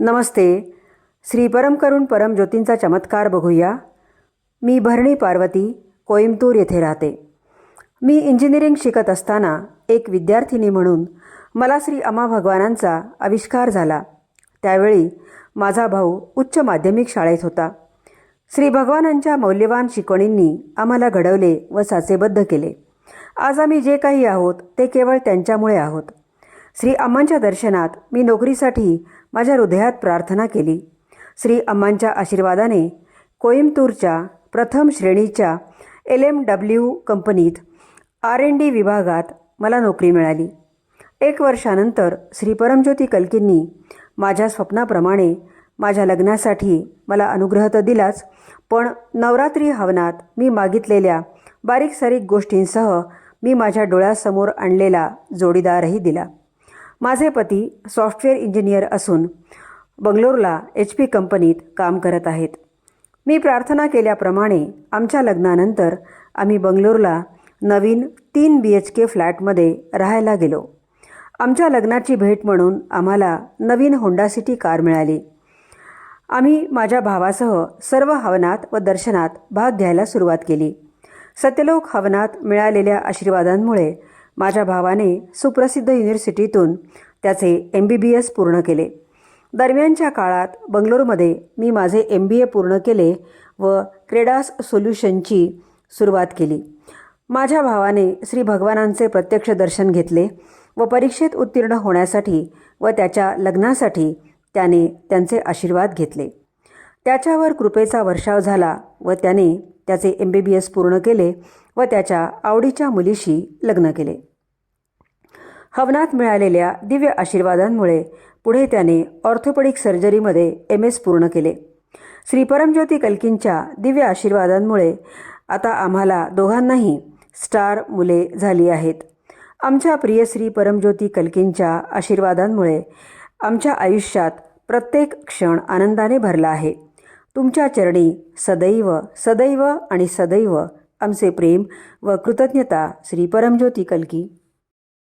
नमस्ते. श्री परम करून परम ज्योतींचा चमत्कार बघूया. मी भरणी पार्वती कोईमतूर येथे राहते. मी इंजिनिअरिंग शिकत असताना एक विद्यार्थिनी म्हणून मला श्री अमा भगवानांचा आविष्कार झाला. त्यावेळी माझा भाऊ उच्च माध्यमिक शाळेत होता. श्री भगवानांच्या मौल्यवान शिकवणींनी आम्हाला घडवले व साचेबद्ध केले. आज आम्ही जे काही आहोत ते केवळ त्यांच्यामुळे आहोत. श्री अम्मांच्या दर्शनात मी नोकरीसाठी माझ्या हृदयात प्रार्थना केली. श्री अम्मांच्या आशीर्वादाने कोईमतूरच्या प्रथम श्रेणीच्या एल एम डब्ल्यू कंपनीत आर एन डी विभागात मला नोकरी मिळाली. एक वर्षानंतर श्री परमज्योती कल्कींनी माझ्या स्वप्नाप्रमाणे माझ्या लग्नासाठी मला अनुग्रह तर दिलाच पण नवरात्री हवनात मी मागितलेल्या बारीक सारीक गोष्टींसह मी माझ्या डोळ्यासमोर आणलेला जोडीदारही दिला. माझे पती सॉफ्टवेअर इंजिनियर असून बंगलोरला एच पी कंपनीत काम करत आहेत. मी प्रार्थना केल्याप्रमाणे आमच्या लग्नानंतर आम्ही बंगलोरला नवीन तीन बी एच के फ्लॅटमध्ये राहायला गेलो. आमच्या लग्नाची भेट म्हणून आम्हाला नवीन होंडा सिटी कार मिळाली. आम्ही माझ्या भावासह सर्व हवनात व दर्शनात भाग घ्यायला सुरुवात केली. सत्यलोक हवनात मिळालेल्या आशीर्वादांमुळे माझ्या भावाने सुप्रसिद्ध युनिव्हर्सिटीतून त्याचे एम बी बी एस पूर्ण केले. दरम्यानच्या काळात बंगलोरमध्ये मी माझे एम बी ए पूर्ण केले व क्रेडास सोल्युशनची सुरुवात केली. माझ्या भावाने श्री भगवानांचे प्रत्यक्ष दर्शन घेतले व परीक्षेत उत्तीर्ण होण्यासाठी व त्याच्या लग्नासाठी त्याने त्यांचे आशीर्वाद घेतले. त्याच्यावर कृपेचा वर्षाव झाला व त्याने त्याचे एम बी बी एस पूर्ण केले व त्याच्या आवडीच्या मुलीशी लग्न केले. हवनात मिळालेल्या दिव्य आशीर्वादांमुळे पुढे त्याने ऑर्थोपेडिक सर्जरीमध्ये एम एस पूर्ण केले. श्री परमज्योती कल्कींच्या दिव्य आशीर्वादांमुळे आता आम्हाला दोघांनाही स्टार मुले झाली आहेत. आमच्या प्रिय श्री परमज्योती कल्कींच्या आशीर्वादांमुळे आमच्या आयुष्यात प्रत्येक क्षण आनंदाने भरला आहे. तुमच्या चरणी सदैव सदैव आणि सदैव आमचे प्रेम व कृतज्ञता श्री परमज्योती कल्की.